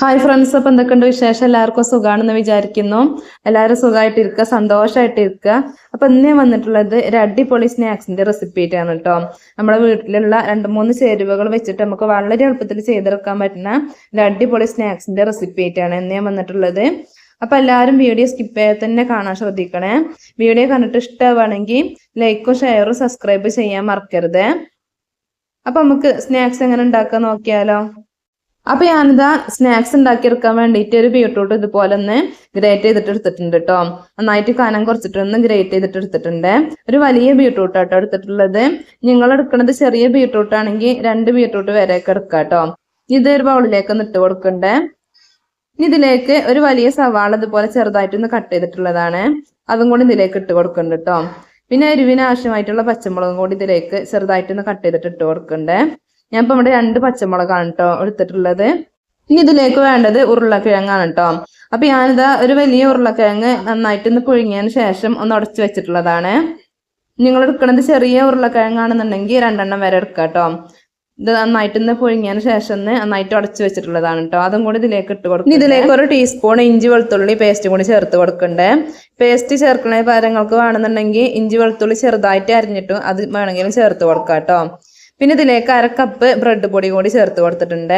Hi friends അപ്പം എന്തൊക്കെയുണ്ട് വിശേഷം? എല്ലാവർക്കും സുഖമാണെന്ന് വിചാരിക്കുന്നു. എല്ലാവരും സുഖമായിട്ടിരിക്കുക സന്തോഷമായിട്ടിരിക്കുക അപ്പം ഇന്ന് വന്നിട്ടുള്ളത് ഒരു അടിപൊളി സ്നാക്സിന്റെ റെസിപ്പി ആയിട്ടാണ് കേട്ടോ നമ്മുടെ വീട്ടിലുള്ള രണ്ട് മൂന്ന് ചേരുവകൾ വെച്ചിട്ട് നമുക്ക് വളരെ എളുപ്പത്തിൽ ചെയ്തെടുക്കാൻ പറ്റുന്ന ഒരു അടിപൊളി സ്നാക്സിന്റെ റെസിപ്പി ആയിട്ടാണ് ഇന്ന് വന്നിട്ടുള്ളത്. അപ്പം എല്ലാവരും വീഡിയോ സ്കിപ്പ് ചെയ്യാതെ തന്നെ കാണാൻ ശ്രദ്ധിക്കണേ. വീഡിയോ കണ്ടിട്ട് ഇഷ്ടമാണെങ്കിൽ ലൈക്കും ഷെയറും സബ്സ്ക്രൈബ് ചെയ്യാൻ മറക്കരുത്. അപ്പം നമുക്ക് സ്നാക്സ് എങ്ങനെ ഉണ്ടാക്കാൻ നോക്കിയാലോ? അപ്പൊ ഞാനിതാ സ്നാക്സ് ഉണ്ടാക്കിയെടുക്കാൻ വേണ്ടിയിട്ട് ഒരു ബീട്രൂട്ട് ഇതുപോലെ ഒന്ന് ഗ്രേറ്റ് ചെയ്തിട്ട് എടുത്തിട്ടുണ്ട് കേട്ടോ നന്നായിട്ട് കനം കുറച്ചിട്ട് ഒന്ന് ഗ്രേറ്റ് ചെയ്തിട്ട് എടുത്തിട്ടുണ്ട്. ഒരു വലിയ ബീട്രൂട്ട് കേട്ടോ എടുത്തിട്ടുള്ളത്. നിങ്ങൾ എടുക്കുന്നത് ചെറിയ ബീട്രൂട്ട് ആണെങ്കിൽ രണ്ട് ബീട്രൂട്ട് വരെയൊക്കെ എടുക്കാം കേട്ടോ ഇത് ഒരു ബൗളിലേക്ക് ഒന്ന് ഇട്ട് കൊടുക്കണ്ടേ? ഇനി ഇതിലേക്ക് ഒരു വലിയ സവാള ഇതുപോലെ ചെറുതായിട്ട് ഒന്ന് കട്ട് ചെയ്തിട്ടുള്ളതാണ്. അതും കൂടി ഇതിലേക്ക് ഇട്ട് കൊടുക്കുന്നുണ്ട് കേട്ടോ പിന്നെ എരിവിന് ആവശ്യമായിട്ടുള്ള പച്ചമുളകും കൂടി ഇതിലേക്ക് ചെറുതായിട്ടൊന്ന് കട്ട് ചെയ്തിട്ട് ഇട്ട് കൊടുക്കണ്ടേ? ഞാൻ ഇപ്പൊ ഇവിടെ രണ്ട് പച്ചമുളകാണ് കേട്ടോ എടുത്തിട്ടുള്ളത്. ഇനി ഇതിലേക്ക് വേണ്ടത് ഉരുളക്കിഴങ്ങാണ് കേട്ടോ അപ്പൊ ഞാനിതാ ഒരു വലിയ ഉരുളക്കിഴങ്ങ് നന്നായിട്ട് ഒന്ന് പുഴുങ്ങിയതിന് ശേഷം ഒന്ന് ഉടച്ചു വെച്ചിട്ടുള്ളതാണ്. നിങ്ങൾ എടുക്കുന്നത് ചെറിയ ഉരുളക്കിഴങ്ങാണെന്നുണ്ടെങ്കിൽ രണ്ടെണ്ണം വരെ എടുക്കാം കേട്ടോ ഇത് നന്നായിട്ട് ഒന്ന് പുഴുങ്ങിയതിന് ശേഷം നന്നായിട്ട് ഉടച്ചു വെച്ചിട്ടുള്ളതാണ് കേട്ടോ അതും കൂടി ഇതിലേക്ക് ഇട്ട് കൊടുക്കും ഇതിലേക്ക് ഒരു ടീസ്പൂൺ ഇഞ്ചി വെളുത്തുള്ളി പേസ്റ്റ് കൂടി ചേർത്ത് കൊടുക്കണ്ടേ. പേസ്റ്റ് ചേർക്കണ പകരങ്ങൾക്ക് വേണമെന്നുണ്ടെങ്കിൽ ഇഞ്ചി വെളുത്തുള്ളി ചെറുതായിട്ട് അരിഞ്ഞിട്ടും അത് വേണമെങ്കിലും ചേർത്ത് കൊടുക്കാം കേട്ടോ പിന്നെ ഇതിലേക്ക് അര കപ്പ് ബ്രെഡ് പൊടി കൂടി ചേർത്ത് കൊടുത്തിട്ടുണ്ട്.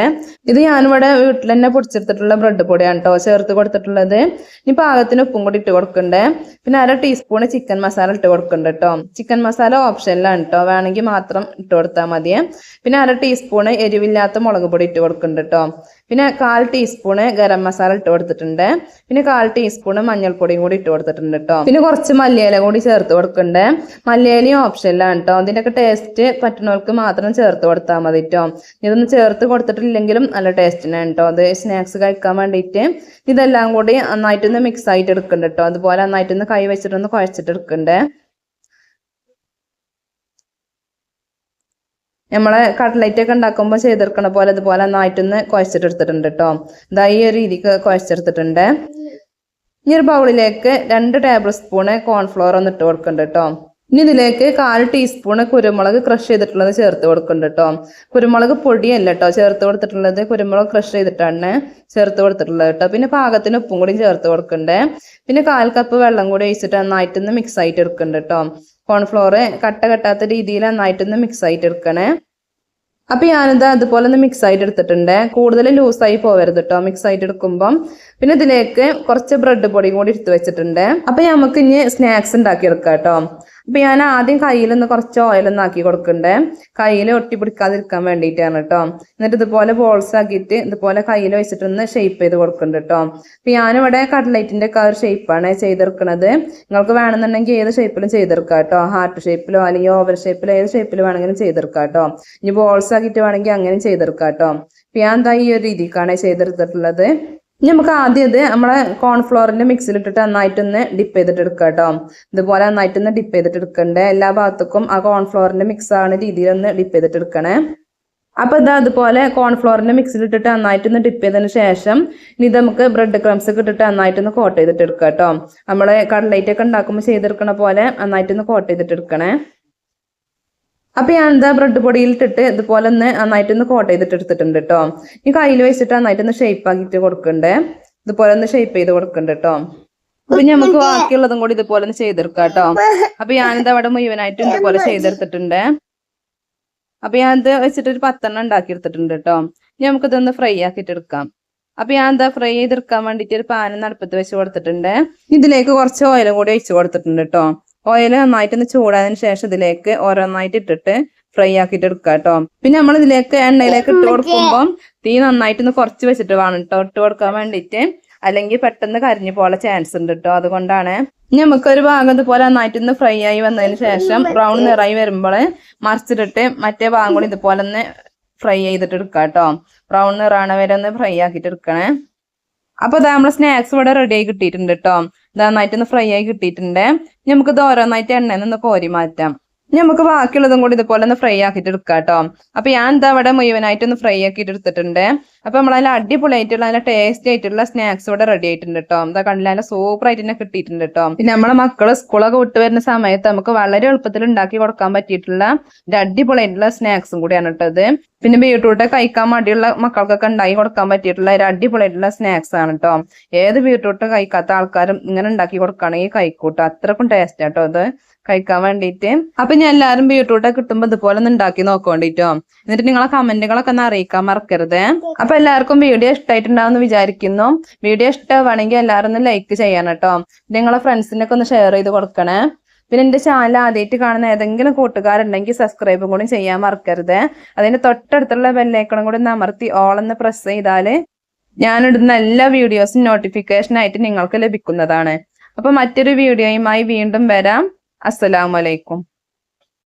ഇത് ഞാനിവിടെ വീട്ടിൽ തന്നെ പൊടിച്ചെടുത്തിട്ടുള്ള ബ്രെഡ് പൊടിയാണ് കേട്ടോ ചേർത്ത് കൊടുത്തിട്ടുള്ളത്. ഇനി പാകത്തിന് ഉപ്പും കൂടി ഇട്ട് കൊടുക്കണ്ടേ. പിന്നെ അര ടീസ്പൂൺ ചിക്കൻ മസാല ഇട്ട് കൊടുക്കുന്നുണ്ട് കേട്ടോ ചിക്കൻ മസാല ഓപ്ഷനിലാണ് കേട്ടോ വേണമെങ്കിൽ മാത്രം ഇട്ട് കൊടുത്താൽ മതി പിന്നെ അര ടീസ്പൂണ് എരിവില്ലാത്ത മുളക് പൊടി ഇട്ട് കൊടുക്കുന്നുണ്ട് കേട്ടോ പിന്നെ കാൽ ടീസ്പൂണ് ഗരം മസാല ഇട്ട് കൊടുത്തിട്ടുണ്ട്. പിന്നെ കാൽ ടീസ്പൂണ് മഞ്ഞൾപ്പൊടിയും കൂടി ഇട്ട് കൊടുത്തിട്ടുണ്ട് കേട്ടോ പിന്നെ കുറച്ച് മല്ലിയില കൂടി ചേർത്ത് കൊടുക്കുന്നുണ്ട് മല്ലിയിലയും ഓപ്ഷനിലാണ് കേട്ടോ അതിന്റെയൊക്കെ ടേസ്റ്റ് പറ്റുന്നവർക്ക് മാത്രം ചേർത്ത് കൊടുത്താൽ മതി കേട്ടോ ഇതൊന്നും ചേർത്ത് കൊടുത്തിട്ടില്ലെങ്കിലും നല്ല ടേസ്റ്റിനാണ് കേട്ടോ അത് സ്നാക്സ് കഴിക്കാൻ വേണ്ടിയിട്ട് ഇതെല്ലാം കൂടി നന്നായിട്ടൊന്ന് മിക്സ് ആയിട്ട് എടുക്കുന്നുണ്ട് കേട്ടോ അതുപോലെ നന്നായിട്ടൊന്ന് കൈ വെച്ചിട്ടൊന്ന് കുഴച്ചിട്ട് എടുക്കണ്ടേ. നമ്മളെ കട്ട്ലൈറ്റ് ഒക്കെ ഉണ്ടാക്കുമ്പോൾ ചെയ്തെടുക്കണ പോലെ അതുപോലെ നന്നായിട്ടൊന്ന് കുഴച്ചിട്ടെടുത്തിട്ടുണ്ട് കേട്ടോ ഇതാ ഈ ഒരു രീതിക്ക് കുഴച്ചെടുത്തിട്ടുണ്ട്. ഇനി ഒരു ബൗളിലേക്ക് രണ്ട് ടേബിൾ സ്പൂണ് കോൺഫ്ലോർ ഒന്ന് ഇട്ട് കൊടുക്കുന്നുണ്ട് കേട്ടോ ഇനി ഇതിലേക്ക് കാൽ ടീസ്പൂണ് കുരുമുളക് ക്രഷ് ചെയ്തിട്ടുള്ളത് ചേർത്ത് കൊടുക്കുന്നുണ്ട് കേട്ടോ കുരുമുളക് പൊടിയല്ല കേട്ടോ ചേർത്ത് കൊടുത്തിട്ടുള്ളത് കുരുമുളക് ക്രഷ് ചെയ്തിട്ടാണ് ചേർത്ത് കൊടുത്തിട്ടുള്ളത് കേട്ടോ പിന്നെ പാകത്തിന് ഉപ്പും കൂടി ചേർത്ത് കൊടുക്കണ്ടേ. പിന്നെ കാൽ കപ്പ് വെള്ളം കൂടി ഒഴിച്ചിട്ട് നന്നായിട്ടൊന്ന് മിക്സ് ആയിട്ട് എടുക്കുന്നുണ്ട് കേട്ടോ കോൺഫ്ലോർ കട്ട കെട്ടാത്ത രീതിയിൽ നന്നായിട്ടൊന്ന് മിക്സ് ആയിട്ട് എടുക്കണേ അപ്പം ഞാനിത് അതുപോലെ ഒന്ന് മിക്സ് ആയിട്ട് എടുത്തിട്ടുണ്ട് കൂടുതൽ ലൂസായി പോകരുത് കേട്ടോ മിക്സ് ആയിട്ട് എടുക്കുമ്പം പിന്നെ ഇതിലേക്ക് കുറച്ച് ബ്രെഡ് പൊടിയും കൂടി എടുത്ത് വെച്ചിട്ടുണ്ട്. അപ്പം നമുക്ക് ഇനി സ്നാക്സ് ഉണ്ടാക്കി എടുക്കാം കേട്ടോ അപ്പൊ ഞാൻ ആദ്യം കയ്യിലൊന്ന് കുറച്ച് ഓയിലൊന്ന് ആക്കി കൊടുക്കണ്ടേ. കയ്യിൽ ഒട്ടി പിടിക്കാതിരിക്കാൻ വേണ്ടിയിട്ടാണ് കേട്ടോ. എന്നിട്ട് ഇതുപോലെ ബോൾസ് ആക്കിയിട്ട് ഇതുപോലെ കയ്യിൽ വെച്ചിട്ടൊന്ന് ഷേപ്പ് ചെയ്ത് കൊടുക്കുന്നുണ്ട് കേട്ടോ. ഇപ്പം ഞാനിവിടെ കട്ട്ലൈറ്റിന്റെ ഒക്കെ ഒരു ഷേപ്പാണ് ചെയ്തെടുക്കുന്നത് നിങ്ങൾക്ക് വേണമെന്നുണ്ടെങ്കിൽ ഏത് ഷേപ്പിലും ചെയ്തെടുക്കാം കേട്ടോ. ഹാർട്ട് ഷേപ്പിലോ അല്ലെങ്കിൽ ഓവൽ ഷേപ്പിലോ ഏത് ഷേപ്പിൽ വേണമെങ്കിലും ചെയ്തെടുക്കാം കേട്ടോ. ഇനി ബോൾസ് ആക്കിയിട്ട് വേണമെങ്കിൽ അങ്ങനെ ചെയ്തെടുക്കാം കേട്ടോ. ഇപ്പം ഞാൻ എന്താ ഈ ഒരു രീതിക്കാണ് ചെയ്തെടുത്തിട്ടുള്ളത്. ഇനി നമുക്ക് ആദ്യം ഇത് നമ്മളെ കോൺഫ്ലോറിന്റെ മിക്സിലിട്ടിട്ട് നന്നായിട്ടൊന്ന് ഡിപ്പ് ചെയ്തിട്ട് എടുക്കുക കേട്ടോ ഇതുപോലെ നന്നായിട്ടൊന്ന് ഡിപ്പ് ചെയ്തിട്ട് എടുക്കണ്ടേ. എല്ലാ ഭാഗത്തേക്കും ആ കോൺഫ്ലോറിന്റെ മിക്സ് ആവുന്ന രീതിയിലൊന്ന് ഡിപ്പ് ചെയ്തിട്ട് എടുക്കണേ. അപ്പൊ ഇതാ അതുപോലെ കോൺഫ്ലോറിന്റെ മിക്സിലിട്ടിട്ട് നന്നായിട്ടൊന്ന് ഡിപ്പ് ചെയ്തതിന് ശേഷം ഇനി ഇത് നമുക്ക് ബ്രെഡ് ക്രംസ് ഒക്കെ ഇട്ടിട്ട് നന്നായിട്ടൊന്ന് കോട്ട് ചെയ്തിട്ട് എടുക്കുക കേട്ടോ നമ്മൾ കടലൈറ്റൊക്കെ ഉണ്ടാക്കുമ്പോൾ ചെയ്തെടുക്കണ പോലെ നന്നായിട്ടൊന്ന് കോട്ട് ചെയ്തിട്ട് എടുക്കണേ. അപ്പൊ ഞാൻ എന്താ ബ്രെഡ് പൊടിയിലിട്ടിട്ട് ഇതുപോലെ ഒന്ന് നന്നായിട്ട് ഒന്ന് കോട്ട് ചെയ്തിട്ട് എടുത്തിട്ടുണ്ട് കേട്ടോ ഈ കയ്യിൽ വെച്ചിട്ട് നന്നായിട്ട് ഒന്ന് ഷേപ്പ് ആക്കിയിട്ട് കൊടുക്കണ്ടേ? ഇതുപോലെ ഒന്ന് ഷേപ്പ് ചെയ്ത് കൊടുക്കണ്ട കേട്ടോ അപ്പൊ നമുക്ക് ബാക്കിയുള്ളതും കൂടി ഇതുപോലെ ഒന്ന് ചെയ്തെടുക്കാം കേട്ടോ അപ്പൊ ഞാനിത് അവിടെ മുഴുവനായിട്ട് ഇതുപോലെ ചെയ്തെടുത്തിട്ടുണ്ട്. അപ്പൊ ഞാൻ ഇത് വെച്ചിട്ട് ഒരു പത്തെണ്ണം ഉണ്ടാക്കി എടുത്തിട്ടുണ്ട് കേട്ടോ ഇനി നമുക്ക് ഇതൊന്ന് ഫ്രൈ ആക്കിയിട്ട് എടുക്കാം. അപ്പൊ ഞാൻ എന്താ ഫ്രൈ ചെയ്തെടുക്കാൻ വേണ്ടിട്ട് ഒരു പാൻ നടപ്പത്ത് വെച്ച് കൊടുത്തിട്ടുണ്ട്. ഇതിലേക്ക് കുറച്ച് ഓയിലും കൂടി ഒഴിച്ചു കൊടുത്തിട്ടുണ്ട് കേട്ടോ ഓയിൽ നന്നായിട്ടൊന്ന് ചൂടായതിനു ശേഷം ഇതിലേക്ക് ഓരോന്നായിട്ട് ഇട്ടിട്ട് ഫ്രൈ ആക്കിട്ട് എടുക്കുക കേട്ടോ പിന്നെ നമ്മൾ ഇതിലേക്ക് എണ്ണയിലേക്ക് ഇട്ട് കൊടുക്കുമ്പോൾ തീ നന്നായിട്ടൊന്ന് കുറച്ച് വെച്ചിട്ട് വേണം കേട്ടോ ഇട്ട് കൊടുക്കാൻ വേണ്ടിയിട്ട് അല്ലെങ്കിൽ പെട്ടെന്ന് കരിഞ്ഞു പോലെ ചാൻസ് ഉണ്ട് കേട്ടോ അതുകൊണ്ടാണ് ഇനി നമുക്കൊരു ഭാഗം ഇതുപോലെ നന്നായിട്ടൊന്ന് ഫ്രൈ ആയി വന്നതിന് ശേഷം ബ്രൗൺ നിറായി വരുമ്പോൾ മറിച്ചിട്ടിട്ട് മറ്റേ ഭാഗം കൂടി ഇതുപോലെ ഒന്ന് ഫ്രൈ ചെയ്തിട്ട് എടുക്കാം കേട്ടോ ബ്രൗൺ നിറാണ് വരെ ഒന്ന് ഫ്രൈ ആക്കിയിട്ട് എടുക്കണേ. അപ്പൊ ഇതാ നമ്മുടെ സ്നാക്സ് ഇവിടെ റെഡി ആയി കിട്ടിയിട്ടുണ്ട് കേട്ടോ നന്നായിട്ടൊന്ന് ഫ്രൈ ആയി കിട്ടിയിട്ടുണ്ട്. നമുക്ക് ഇത് ഓരോന്നായിട്ട് എണ്ണയിൽ നിന്ന് കോരി മാറ്റാം. ഇനി നമുക്ക് ബാക്കിയുള്ളതും കൂടി ഇതുപോലെ ഒന്ന് ഫ്രൈ ആക്കിയിട്ട് എടുക്കാം കേട്ടോ. അപ്പൊ ഞാൻ എന്താ ഇവിടെ മുഴുവനായിട്ട് ഒന്ന് ഫ്രൈ ആക്കിയിട്ട് എടുത്തിട്ടുണ്ട്. അപ്പൊ നമ്മൾ അതിൽ അടിപൊളിയായിട്ടുള്ള നല്ല ടേസ്റ്റി ആയിട്ടുള്ള സ്നാക്സ് ഇവിടെ റെഡി ആയിട്ടുണ്ട് കേട്ടോ. എന്താ കണ്ടില്ല നല്ല സൂപ്പർ ആയിട്ട് തന്നെ കിട്ടിയിട്ടുണ്ട് കേട്ടോ. പിന്നെ നമ്മളെ മക്കൾ സ്കൂളൊക്കെ വിട്ട് വരുന്ന സമയത്ത് നമുക്ക് വളരെ എളുപ്പത്തിൽ ഉണ്ടാക്കി കൊടുക്കാൻ പറ്റിയിട്ടുള്ള അടിപൊളി അടിപൊളിയായിട്ടുള്ള സ്നാക്സും കൂടിയാണ് കേട്ടത് പിന്നെ ബീട്രൂട്ട് കഴിക്കാൻ മടിയുള്ള മക്കൾക്കൊക്കെ ഉണ്ടാക്കി കൊടുക്കാൻ പറ്റിയിട്ടുള്ള ഒരു അടിപൊളിയായിട്ടുള്ള സ്നാക്സ് ആണ് കേട്ടോ. ഏത് ബീട്രൂട്ട് കഴിക്കാത്ത ആൾക്കാരും ഇങ്ങനെ ഉണ്ടാക്കി കൊടുക്കുകയാണെങ്കിൽ കഴിക്കൂട്ടോ അത്രക്കും ടേസ്റ്റ് ആട്ടോ ഇത്. കഴിക്കാൻ വേണ്ടിയിട്ട് അപ്പൊ ഞാൻ എല്ലാരും ബീട്രൂട്ടൊക്കെ കിട്ടുമ്പോ ഇതുപോലെ ഒന്ന് ഉണ്ടാക്കി നോക്കോണ്ടിട്ടോ. എന്നിട്ട് നിങ്ങളെ കമന്റുകളൊക്കെ ഒന്ന് അറിയിക്കാൻ മറക്കരുത്. അപ്പൊ എല്ലാവർക്കും വീഡിയോ ഇഷ്ടമായിട്ടുണ്ടാവും വിചാരിക്കുന്നു. വീഡിയോ ഇഷ്ടമാണെങ്കിൽ എല്ലാവരും ഒന്ന് ലൈക്ക് ചെയ്യണം കേട്ടോ. നിങ്ങളെ ഫ്രണ്ട്സിനൊക്കെ ഒന്ന് ഷെയർ ചെയ്ത് കൊടുക്കണേ. പിന്നെ എന്റെ ചാനൽ ആദ്യമായിട്ട് കാണുന്ന ഏതെങ്കിലും കൂട്ടുകാരുണ്ടെങ്കിൽ സബ്സ്ക്രൈബും കൂടി ചെയ്യാൻ മറക്കരുത്. അതിന്റെ തൊട്ടടുത്തുള്ള ബെല്ലേക്കണം കൂടി അമർത്തി ഓളെന്ന് പ്രസ് ചെയ്താൽ ഞാനിടുന്ന എല്ലാ വീഡിയോസും നോട്ടിഫിക്കേഷൻ ആയിട്ട് നിങ്ങൾക്ക് ലഭിക്കുന്നതാണ്. അപ്പൊ മറ്റൊരു വീഡിയോയുമായി വീണ്ടും വരാം. അസ്സലാമലൈക്കും